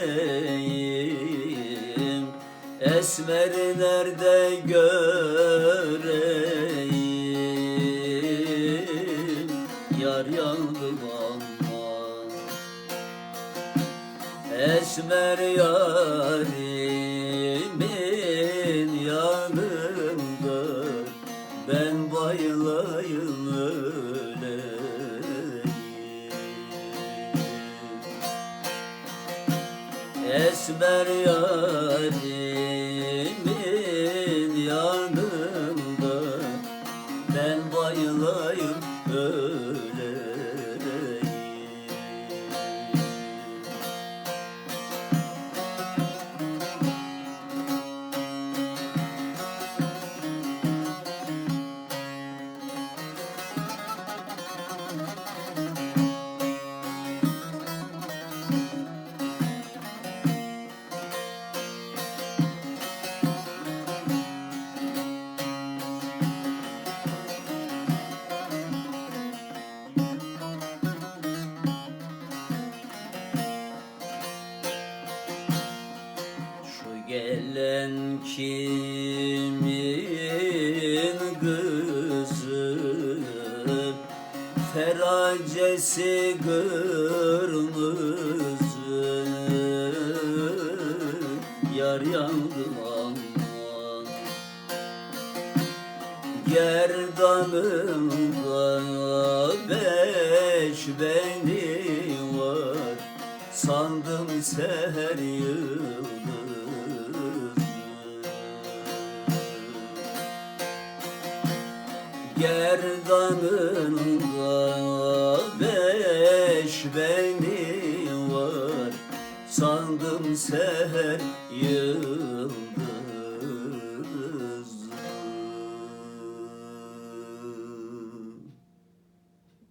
göreyim Esmerlerde göreyim? Yar yandım aman Esmer yarimin yanımdır. Ben bayılayım Esmer yarimin yanında. Ben bayılayım öleyim gelen kimin kızı? Feracesi kırmızı. Yar yandım aman. Gerdanımda beş beni var. Sandım seher yıldızı Gerdanında beş beni var. Sandım seher yıldızı